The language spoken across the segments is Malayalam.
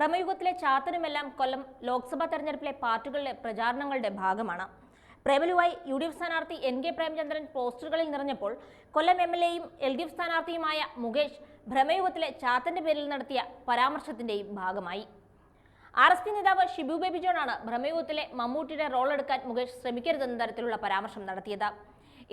ഭ്രമയുഗത്തിലെ ചാത്തനുമെല്ലാം കൊല്ലം ലോക്സഭാ തെരഞ്ഞെടുപ്പിലെ പാർട്ടികളുടെ പ്രചാരണങ്ങളുടെ ഭാഗമാണ്. പ്രേമലുവായി യു ഡി എഫ് സ്ഥാനാർത്ഥി എൻ കെ പ്രേമചന്ദ്രൻ പോസ്റ്ററുകളിൽ നിറഞ്ഞപ്പോൾ കൊല്ലം എം എൽ എയും എൽ ഡി എഫ് സ്ഥാനാർത്ഥിയുമായ മുകേഷ് ഭ്രമയുഗത്തിലെ ചാത്തന്റെ പേരിൽ നടത്തിയ പരാമർശത്തിന്റെയും ഭാഗമായി. ആർ എസ് പി നേതാവ് ഷിബു ബേബി ജോണാണ് ഭ്രമയുഗത്തിലെ മമ്മൂട്ടിയുടെ റോൾ എടുക്കാൻ മുകേഷ് ശ്രമിക്കരുതെന്ന തരത്തിലുള്ള പരാമർശം നടത്തിയത്.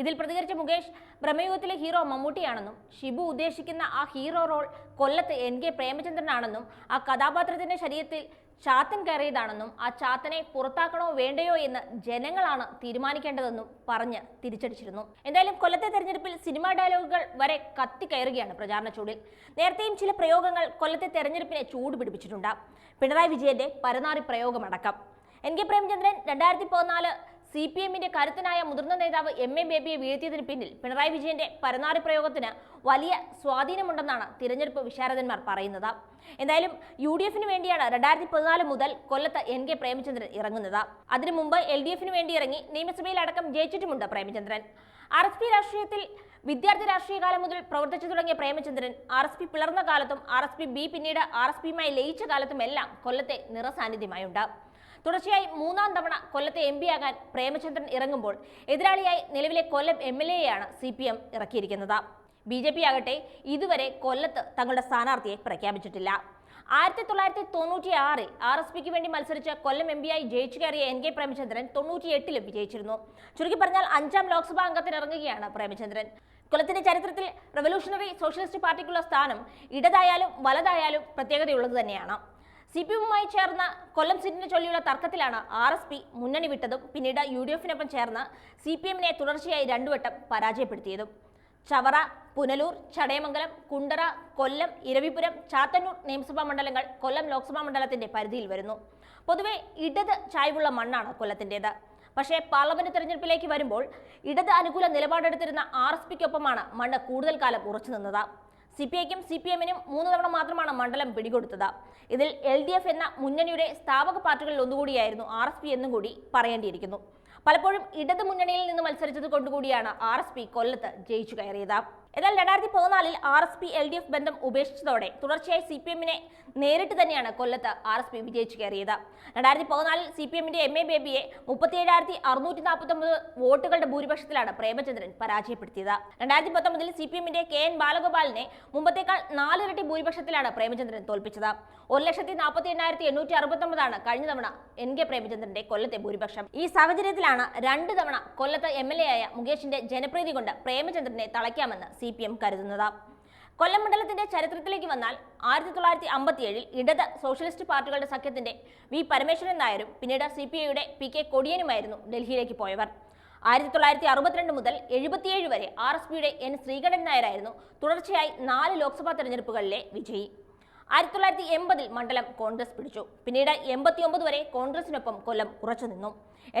ഇതിൽ പ്രതികരിച്ച മുകേഷ് ഭ്രമയുഗത്തിലെ ഹീറോ മമ്മൂട്ടിയാണെന്നും ഷിബു ഉദ്ദേശിക്കുന്ന ആ ഹീറോ റോൾ കൊല്ലത്ത് എൻ കെ പ്രേമചന്ദ്രനാണെന്നും ആ കഥാപാത്രത്തിന്റെ ശരീരത്തിൽ ചാത്തൻ കയറിയതാണെന്നും ആ ചാത്തനെ പുറത്താക്കണോ വേണ്ടയോ എന്ന് ജനങ്ങളാണ് തീരുമാനിക്കേണ്ടതെന്നും പറഞ്ഞ് തിരിച്ചടിച്ചിരുന്നു. എന്തായാലും കൊല്ലത്തെ തെരഞ്ഞെടുപ്പിൽ സിനിമാ ഡയലോഗുകൾ വരെ കത്തി കയറുകയാണ് പ്രചാരണ ചൂടിൽ. നേരത്തെയും ചില പ്രയോഗങ്ങൾ കൊല്ലത്തെ തെരഞ്ഞെടുപ്പിനെ ചൂടുപിടിപ്പിച്ചിട്ടുണ്ട് പിണറായി വിജയന്റെ പരനാറി പ്രയോഗമടക്കം. എൻ കെ പ്രേമചന്ദ്രൻ രണ്ടായിരത്തി പതിനാല് സി പി എമ്മിന്റെ കരുത്തനായ മുതിർന്ന നേതാവ് എം എ ബേബിയെ വീഴ്ത്തിയതിന് പിന്നിൽ പിണറായി വിജയന്റെ പരനാറി പ്രയോഗത്തിന് വലിയ സ്വാധീനമുണ്ടെന്നാണ് തിരഞ്ഞെടുപ്പ് വിശാരദന്മാർ പറയുന്നത്. എന്തായാലും യു ഡി എഫിന് വേണ്ടിയാണ് രണ്ടായിരത്തി പതിനാല് മുതൽ കൊല്ലത്ത് എൻ കെ പ്രേമചന്ദ്രൻ ഇറങ്ങുന്നത്. അതിനു മുമ്പ് എൽ ഡി എഫിന് വേണ്ടി ഇറങ്ങി നിയമസഭയിലടക്കം ജയിച്ചിട്ടുമുണ്ട് പ്രേമചന്ദ്രൻ. ആർ എസ് പി രാഷ്ട്രീയത്തിൽ വിദ്യാർത്ഥി രാഷ്ട്രീയ കാലം മുതൽ പ്രവർത്തിച്ചു തുടങ്ങിയ പ്രേമചന്ദ്രൻ ആർ എസ് പി പിളർന്ന കാലത്തും ആർ എസ് പി ബി പിന്നീട് ആർ എസ് പിയുമായി ലയിച്ച കാലത്തും എല്ലാം കൊല്ലത്തെ നിറസാന്നിധ്യമായുണ്ട്. തുടർച്ചയായി മൂന്നാം തവണ കൊല്ലത്തെ എം ആകാൻ പ്രേമചന്ദ്രൻ ഇറങ്ങുമ്പോൾ എതിരാളിയായി നിലവിലെ കൊല്ലം എം എൽ എയാണ് സി പി എം ഇറക്കിയിരിക്കുന്നത്. ബി ജെ പി ആകട്ടെ ഇതുവരെ കൊല്ലത്ത് തങ്ങളുടെ സ്ഥാനാർത്ഥിയെ പ്രഖ്യാപിച്ചിട്ടില്ല. ആയിരത്തി തൊള്ളായിരത്തി തൊണ്ണൂറ്റി ആറിൽ ആർ എസ് പിക്ക് വേണ്ടി മത്സരിച്ച കൊല്ലം എം പിയായി ജയിച്ചു കയറിയ എൻ കെ പ്രേമചന്ദ്രൻ തൊണ്ണൂറ്റി എട്ടിലും വിജയിച്ചിരുന്നു. ചുരുക്കി പറഞ്ഞാൽ അഞ്ചാം ലോക്സഭാ അംഗത്തിന് ഇറങ്ങുകയാണ് പ്രേമചന്ദ്രൻ. കൊല്ലത്തിന്റെ ചരിത്രത്തിൽ റവല്യൂഷണറി സോഷ്യലിസ്റ്റ് പാർട്ടിക്കുള്ള സ്ഥാനം ഇടതായാലും വലതായാലും പ്രത്യേകതയുള്ളത് തന്നെയാണ്. സി പി എമ്മുമായി ചേർന്ന കൊല്ലം സീറ്റിനെ ചൊല്ലിയുള്ള തർക്കത്തിലാണ് ആർ എസ് പി മുന്നണി വിട്ടതും പിന്നീട് യു ഡി എഫിനൊപ്പം ചേർന്ന് സി പി എമ്മിനെ തുടർച്ചയായി രണ്ടുവട്ടം പരാജയപ്പെടുത്തിയതും. ചവറ പുനലൂർ ചടയമംഗലം കുണ്ടറ കൊല്ലം ഇരവിപുരം ചാത്തന്നൂർ നിയമസഭാ മണ്ഡലങ്ങൾ കൊല്ലം ലോക്സഭാ മണ്ഡലത്തിന്റെ പരിധിയിൽ വരുന്നു. പൊതുവെ ഇടത് ചായ്വുള്ള മണ്ണാണ് കൊല്ലത്തിന്റെത് പക്ഷേ പാർലമെന്റ് തെരഞ്ഞെടുപ്പിലേക്ക് വരുമ്പോൾ ഇടത് അനുകൂല നിലപാടെടുത്തിരുന്ന ആർ എസ് പിക്കൊപ്പമാണ് മണ്ണ് കൂടുതൽ കാലം ഉറച്ചു നിന്നത്. സി പി ഐക്കും സി പി എമ്മിനും മൂന്ന് തവണ മാത്രമാണ് മണ്ഡലം പിടികൊടുത്തത്. ഇതിൽ എൽ ഡി എഫ് എന്ന മുന്നണിയുടെ സ്ഥാപക പാർട്ടികളിൽ ഒന്നുകൂടിയായിരുന്നു ആർ എസ് പി എന്നും കൂടി പറയേണ്ടിയിരിക്കുന്നു. പലപ്പോഴും ഇടതു മുന്നണിയിൽ നിന്ന് മത്സരിച്ചത് കൊണ്ടുകൂടിയാണ് ആർ എസ് പി കൊല്ലത്ത് ജയിച്ചു കയറിയത്. എന്നാൽ രണ്ടായിരത്തി പതിനാലിൽ R S P L D F ബന്ധം ഉപേക്ഷിച്ചതോടെ തുടർച്ചയായി സി പി എമ്മിനെ നേരിട്ട് തന്നെയാണ് കൊല്ലത്ത് ആർ എസ് പി വിജയിച്ചു കയറിയത്. രണ്ടായിരത്തി പതിനാലിൽ സി പി എമ്മിന്റെ എം എ ബേബിയെ മുപ്പത്തിയേഴായിരത്തി അറുന്നൂറ്റി നാൽപ്പത്തി ഒമ്പത് വോട്ടുകളുടെ ഭൂരിപക്ഷത്തിലാണ് പ്രേമചന്ദ്രൻ പരാജയപ്പെടുത്തിയത്. രണ്ടായിരത്തി പത്തൊമ്പതിൽ സി പി എമ്മിന്റെ കെ എൻ ബാലഗോപാലിനെ മുമ്പത്തേക്കാൾ നാലിരട്ടി ഭൂരിപക്ഷത്തിലാണ് പ്രേമചന്ദ്രൻ തോൽപ്പിച്ചത്. ഒരു ലക്ഷത്തി നാൽപ്പത്തി എണ്ണായിരത്തി എണ്ണൂറ്റി അറുപത്തൊമ്പതാണ് കഴിഞ്ഞ തവണ എൻ കെ പ്രേമചന്ദ്രന്റെ കൊല്ലത്തെ ഭൂരിപക്ഷം. ഈ സാഹചര്യത്തിലാണ് രണ്ട് തവണ കൊല്ലത്ത് എം എൽ എ ആയ മുകേഷിന്റെ ജനപ്രീതി കൊണ്ട് പ്രേമചന്ദ്രനെ തളയ്ക്കാമെന്ന് സി പി എം കരുതുന്നത്. കൊല്ലം മണ്ഡലത്തിന്റെ ചരിത്രത്തിലേക്ക് വന്നാൽ ആയിരത്തി തൊള്ളായിരത്തി അമ്പത്തിയേഴിൽ ഇടത് സോഷ്യലിസ്റ്റ് പാർട്ടികളുടെ സഖ്യത്തിന്റെ വി പരമേശ്വരൻ നായരും പിന്നീട് സി പി ഐയുടെ പി കെ കൊടിയനുമായിരുന്നു ഡൽഹിയിലേക്ക് പോയവർ. ആയിരത്തി തൊള്ളായിരത്തി അറുപത്തിരണ്ട് മുതൽ എഴുപത്തിയേഴ് വരെ ആർ എസ് പിയുടെ എൻ ശ്രീകണ്ഠൻ നായരായിരുന്നു തുടർച്ചയായി നാല് ലോക്സഭാ തെരഞ്ഞെടുപ്പുകളിലെ വിജയി. ആയിരത്തി തൊള്ളായിരത്തി എൺപതിൽ മണ്ഡലം കോൺഗ്രസ് പിടിച്ചു. പിന്നീട് എൺപത്തിയൊമ്പത് വരെ കോൺഗ്രസിനൊപ്പം കൊല്ലം ഉറച്ചു നിന്നു.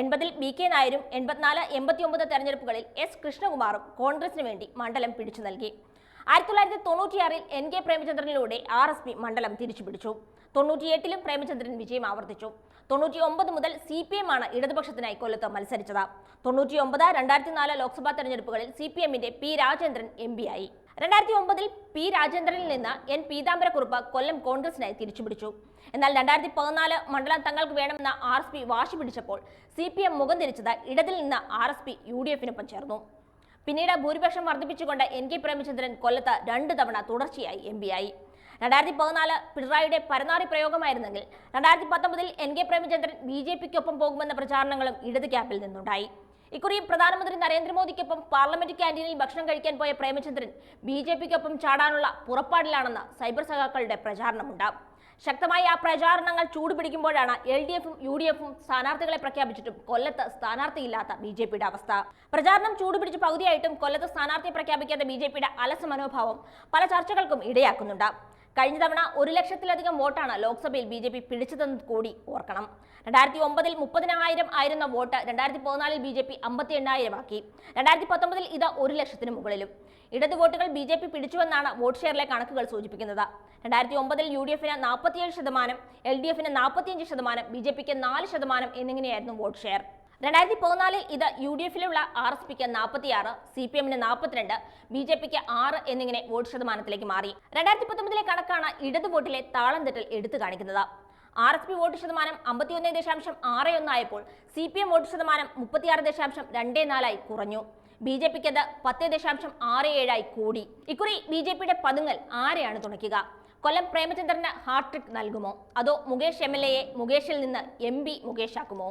എൺപതിൽ ബി കെ നായരും എൺപത്തിനാല് എൺപത്തിയൊമ്പത് തെരഞ്ഞെടുപ്പുകളിൽ എസ് കൃഷ്ണകുമാറും കോൺഗ്രസിന് വേണ്ടി മണ്ഡലം പിടിച്ചു നൽകി. ആയിരത്തി തൊള്ളായിരത്തി തൊണ്ണൂറ്റിയാറിൽ എൻ കെ പ്രേമചന്ദ്രനിലൂടെ ആർ എസ് പി മണ്ഡലം തിരിച്ചുപിടിച്ചു. തൊണ്ണൂറ്റിയെട്ടിലും പ്രേമചന്ദ്രൻ വിജയം ആവർത്തിച്ചു. തൊണ്ണൂറ്റി ഒമ്പത് മുതൽ സി പി എം ആണ് ഇടതുപക്ഷത്തിനായി കൊല്ലത്ത് മത്സരിച്ചത്. തൊണ്ണൂറ്റി ഒമ്പത് രണ്ടായിരത്തി നാല് ലോക്സഭാ തെരഞ്ഞെടുപ്പുകളിൽ സി പി എമ്മിന്റെ പി രാജേന്ദ്രൻ എം പി ആയി. രണ്ടായിരത്തി ഒമ്പതിൽ പി രാജേന്ദ്രനിൽ നിന്ന് എൻ പീതാംബരക്കുറുപ്പ് കൊല്ലം കോൺഗ്രസിനായി തിരിച്ചുപിടിച്ചു. എന്നാൽ രണ്ടായിരത്തി പതിനാല് മണ്ഡലം തങ്ങൾക്ക് വേണമെന്ന ആർ എസ് പി വാശി പിടിച്ചപ്പോൾ സി പി എം മുഖം തിരിച്ചത് ഇടതിൽ നിന്ന് R S P U D എഫിനൊപ്പം ചേർന്നു. പിന്നീട് ഭൂരിപക്ഷം വർദ്ധിപ്പിച്ചുകൊണ്ട് എൻ കെ പ്രേമചന്ദ്രൻ കൊല്ലത്ത് രണ്ട് തവണ തുടർച്ചയായി എം പി ആയി. രണ്ടായിരത്തി പതിനാല് പിണറായിയുടെ പരനാറി പ്രയോഗമായിരുന്നെങ്കിൽ രണ്ടായിരത്തി പത്തൊമ്പതിൽ N K Premachandran B J പിക്കൊപ്പം പോകുമെന്ന പ്രചാരണങ്ങളും ഇടത് ക്യാമ്പിൽ നിന്നുണ്ടായി. ഇക്കുറിയും പ്രധാനമന്ത്രി നരേന്ദ്രമോദിക്കൊപ്പം പാർലമെന്റ് ക്യാന്റീനിൽ ഭക്ഷണം കഴിക്കാൻ പോയ പ്രേമചന്ദ്രൻ ബി ജെ പിക്കൊപ്പം ചാടാനുള്ള പുറപ്പാടിലാണെന്ന് സൈബർ സഖാക്കളുടെ പ്രചാരണമുണ്ട് ശക്തമായ ആ പ്രചാരണങ്ങൾ ചൂടുപിടിക്കുമ്പോഴാണ് എൽ ഡി എഫും യു ഡി എഫും സ്ഥാനാർത്ഥികളെ പ്രഖ്യാപിച്ചിട്ടും കൊല്ലത്ത് സ്ഥാനാർത്ഥിയില്ലാത്ത ബി ജെ പിയുടെ അവസ്ഥ. പ്രചാരണം ചൂടുപിടിച്ച് പകുതിയായിട്ടും കൊല്ലത്ത് സ്ഥാനാർത്ഥിയെ പ്രഖ്യാപിക്കാത്ത ബി ജെ പിയുടെ അലസ മനോഭാവം പല ചർച്ചകൾക്കും ഇടയാക്കുന്നുണ്ട് കഴിഞ്ഞ തവണ ഒരു ലക്ഷത്തിലധികം വോട്ടാണ് ലോക്സഭയിൽ ബി ജെ പി പിടിച്ചതെന്ന് കൂടി ഓർക്കണം. രണ്ടായിരത്തി ഒമ്പതിൽ മുപ്പതിനായിരം ആയിരുന്ന വോട്ട് രണ്ടായിരത്തി പതിനാലിൽ ബി ജെ പി അമ്പത്തി എണ്ണായിരം ആക്കി. രണ്ടായിരത്തി പത്തൊമ്പതിൽ ഇത് ഒരു ലക്ഷത്തിന് മുകളിലും. ഇടത് വോട്ടുകൾ ബി ജെ പി പിടിച്ചുവെന്നാണ് വോട്ട് ഷെയറിലെ കണക്കുകൾ സൂചിപ്പിക്കുന്നത്. രണ്ടായിരത്തി ഒമ്പതിൽ യു ഡി എഫിന് നാൽപ്പത്തിയേഴ് ശതമാനം എൽ ഡി എഫിന് നാൽപ്പത്തിയഞ്ച് ശതമാനം ബി ജെ പിക്ക് നാല് ശതമാനം എന്നിങ്ങനെയായിരുന്നു വോട്ട് ഷെയർ. രണ്ടായിരത്തി പതിനാലിൽ ഇത് യു ഡി എഫിലുള്ള ആർ എസ് പിക്ക് നാൽപ്പത്തിയാറ് സി പി എമ്മിന് നാൽപ്പത്തിരണ്ട് ബി ജെ പിക്ക് ആറ് എന്നിങ്ങനെ വോട്ട് ശതമാനത്തിലേക്ക് മാറി. രണ്ടായിരത്തി പത്തൊമ്പതിലെ കണക്കാണ് ഇടതു വോട്ടിലെ താളം തെറ്റൽ എടുത്തു കാണിക്കുന്നത്. ആർ എസ് പി വോട്ട് ശതമാനം അമ്പത്തിയൊന്ന് ദശാംശം ആറ് ഒന്നായപ്പോൾ സി പി എം വോട്ട് ശതമാനം മുപ്പത്തിയാറ് ദശാംശം രണ്ട് നാലായി കുറഞ്ഞു. ബി ജെ പിക്ക് അത് പത്ത് ദശാംശം ആറ് ഏഴായി കൂടി. ഇക്കുറി ബി ജെ പിയുടെ പതുങ്ങൽ ആരെയാണ് തുണയ്ക്കുക? കൊല്ലം പ്രേമചന്ദ്രന് ഹാർട്രിക് നൽകുമോ? അതോ മുകേഷ് എം എൽ എയെ മുകേഷിൽ നിന്ന് എം പി മുകേഷാക്കുമോ